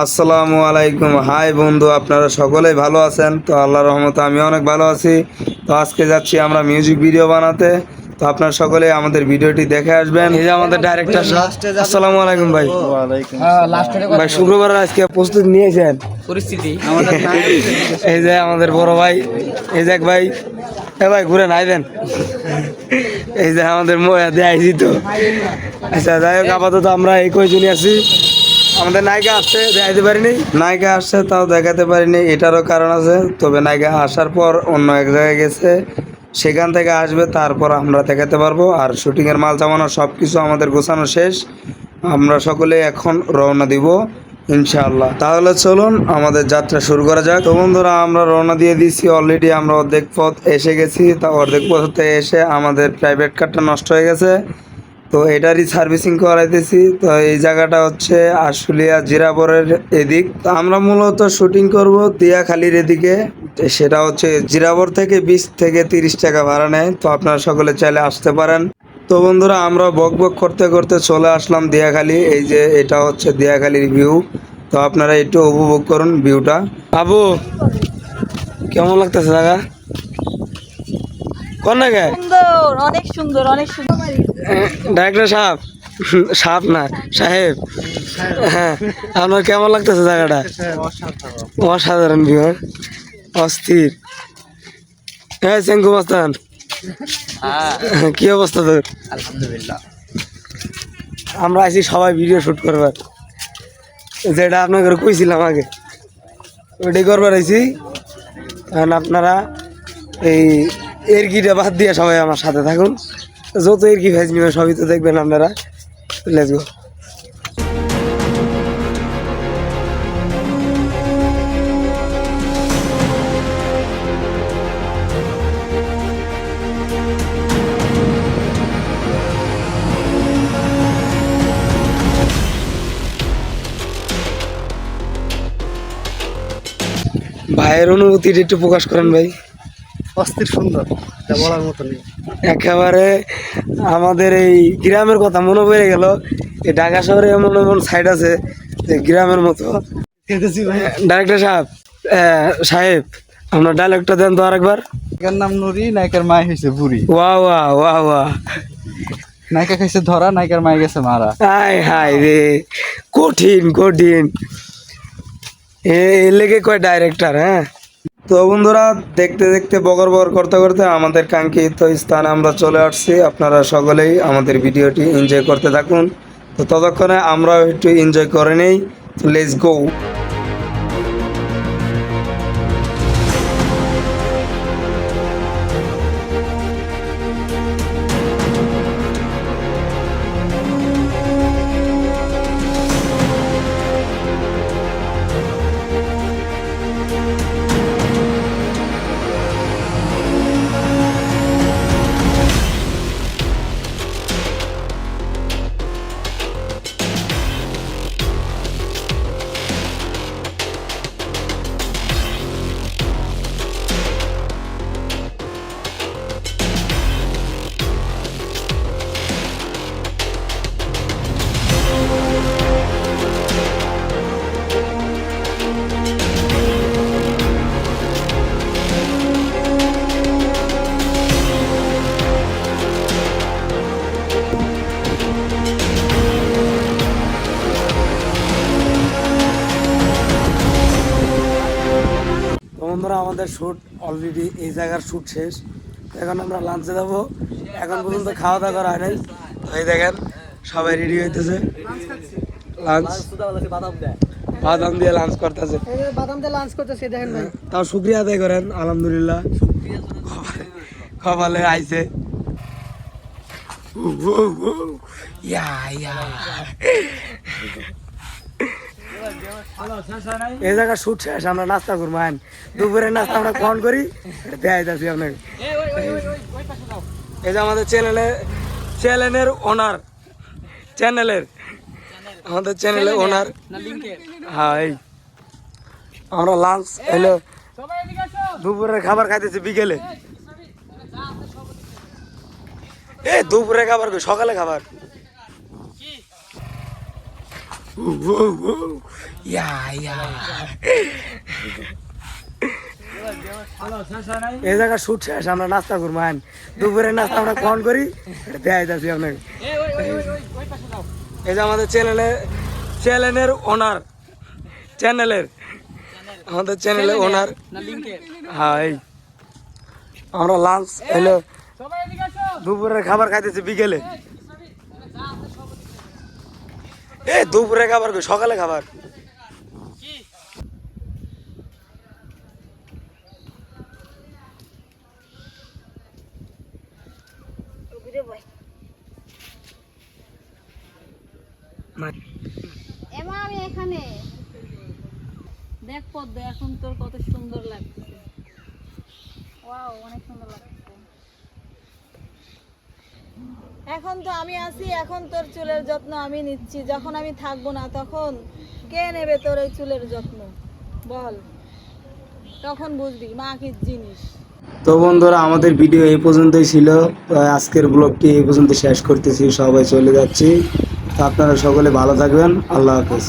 আসসালামু আলাইকুম। হাই বন্ধু আপনারা সকলেই ভালো আছেন? তো আল্লাহ রহমতে আমি অনেক ভালো আছি। তো আজকে যাচ্ছি আমরা মিউজিক ভিডিও বানাতে। তো আপনারা সকলে আমাদের ভিডিওটি দেখে আসবেন। এই যে আমাদের ডাইরেক্টর আসসালামু আলাইকুম ভাই। ভাই শুক্রবার আজকে প্রস্তুতি নিয়েছেন? পরিস্থিতি। এই যে আমাদের বড় ভাই। এই যে এক ভাই। এ ভাই ঘুরে নাই দেন এই যে আমাদের ময়া দেয়াইছি তো। আচ্ছা যাই হোক আপাতত আমরা এই কয়জনই আছি। আমাদের নায়িকা আসছে দেখাতে পারিনি। নায়িকা আসছে, তাও দেখাতে পারিনি। এটারও কারণ আছে, তবে নায়িকা আসার পর অন্য এক জায়গায় গেছে। সেখান থেকে আসবে, তারপর আমরা দেখাতে পারব। আর শুটিংয়ের মাল জামানো সব কিছু আমাদের গোছানো শেষ। আমরা সকলে এখন রওনা দিব, ইনশাআল্লাহ। তাহলে চলুন, আমাদের যাত্রা শুরু করা যাক। তো বন্ধুরা, আমরা রওনা দিয়ে দিয়েছি অলরেডি আমরা অর্ধেক পথ এসে গেছি। তা অর্ধেক পথে এসে আমাদের প্রাইভেট কারটা নষ্ট হয়ে গেছে। তো এটারই সার্ভিসিং করাইতেছি। তো এই জায়গাটা হচ্ছে আশুলিয়া জিরাবরের এদিক। তো আমরা মূলত শুটিং করব দিয়াখালির এদিকে। সেটা হচ্ছে জিরাবর থেকে বিশ থেকে তিরিশ টাকা ভাড়া নেয়। তো আপনারা সকলে চাইলে আসতে পারেন। তো বন্ধুরা, আমরা বক বক করতে করতে চলে আসলাম দিয়াখালি। এই যে এটা হচ্ছে দিয়াখালির ভিউ তো আপনারা একটু উপভোগ করুন ভিউটা আবু কেমন লাগতেছে জায়গা? কোন জায়গায়? সুন্দর অনেক সুন্দর অনেক সুন্দর। ডাইরেক্টর সাহেব সাহেব না সাহেব। হ্যাঁ আপনার কেমন লাগতেছে জায়গাটা? অসাধারণ ভিউ অস্থির। হ্যাঁ শঙ্কু মাস্তান। কি অবস্থা তোর? আলহামদুলিল্লাহ। আমরা আছি সবাই ভিডিও শুট করবার। যেটা আপনাকে কইছিলাম আগে ওইটাই করবার আইছি। কারণ আপনারা এই এরকিটা বাদ দিয়ে সবাই আমার সাথে থাকুন। যত এরকি ভেজ নিবে সবই তো দেখবেন আপনারা। লেটস গো ভাইয়ের অনুভূতিটা একটু প্রকাশ করেন ভাই। অস্থির সুন্দর তা বলার মতো নেই। একেবারে আমাদের এই গ্রামের কথা মনে পড়ে গেল। এই ঢাকা শহরে এমন এমন সাইড আছে যে গ্রামের মতো। ডাইরেক্টর সাহেব সাহেব আপনার ডায়লগটা দেন তো আরেকবার। নায়িকার নাম নুরি নায়িকার মায় হয়েছে বুড়ি। ওয়া ওয়া ওয়া ওয়া নায়িকা খাইছে ধরা নায়িকার মায় গেছে মারা। হাই হাই রে কঠিন কঠিন। এ এ লেগে কয় ডাইরেক্টর হ্যাঁ? তো বন্ধুরা, দেখতে দেখতে বগর বগর করতে করতে আমাদের কাঙ্ক্ষিত স্থানে আমরা চলে আসছি। আপনারা সকলেই আমাদের ভিডিওটি এনজয় করতে থাকুন। তো ততক্ষণে আমরাও একটু এনজয় করে নেই। লেটস গো আমাদের শ্যুট অলরেডি এই জায়গার শ্যুট শেষ। এখন আমরা লাঞ্চে যাব। এখন পর্যন্ত খাওয়া দাওয়া করা হয় নাই। এই দেখেন সবাই রেডি হইতেছে। লাঞ্চ বাদাম দিয়ে। লাঞ্চ করতেছে। বাদাম দিয়ে লাঞ্চ করতেছে দেখেন ভাই। তাও শুক্রিয়া আদায় করেন আলহামদুলিল্লাহ। কপালে আইছে। ইয়া ইয়া। এই জায়গা শুট শেষ আমরা নাস্তা করব আইন। দুপুরে নাস্তা আমরা ফোন করি দেখাই যাচ্ছি আপনাকে। এই যে আমাদের চ্যানেলে চ্যানেলের ওনার চ্যানেলের আমাদের চ্যানেলের ওনার হ্যাঁ এই। আমরা লাঞ্চ এলো দুপুরের খাবার খাইতেছি বিকেলে। এ দুপুরে খাবার সকালে খাবার? এই জায়গা শুট শেষ আমরা নাস্তা করব আইন। দুপুরের নাস্তা আমরা কন করি? দেখাই যাচ্ছি আপনাকে। এই যে আমাদের চ্যানেলের চ্যানেলের ওনার চ্যানেলের আমাদের চ্যানেলের ওনার। হ্যাঁ এই। আমরা লাঞ্চ এলো দুপুরের খাবার খাইতেছি বিকেলে। এ, দুপুরে খাবার সকালে খাবার। আমি এখানে। দেখ পদ্ম, এখন তোর কত সুন্দর লাগছে ওয়াও, অনেক সুন্দর লাগছে এখন তো আমি আছি, এখন তোর চুলের যত্ন আমি নিচ্ছি। যখন আমি থাকব না তখন কে নেবে তোর এই চুলের যত্ন? বল। তখন বুঝবি মা কি জিনিস। তো বন্ধুরা, আমাদের ভিডিও এই পর্যন্তই ছিল। আজকের ব্লগটি এই পর্যন্ত শেষ করতেছি। সবাই চলে যাচ্ছি। তো আপনারা সকলে ভালো থাকবেন। আল্লাহ হাফেজ।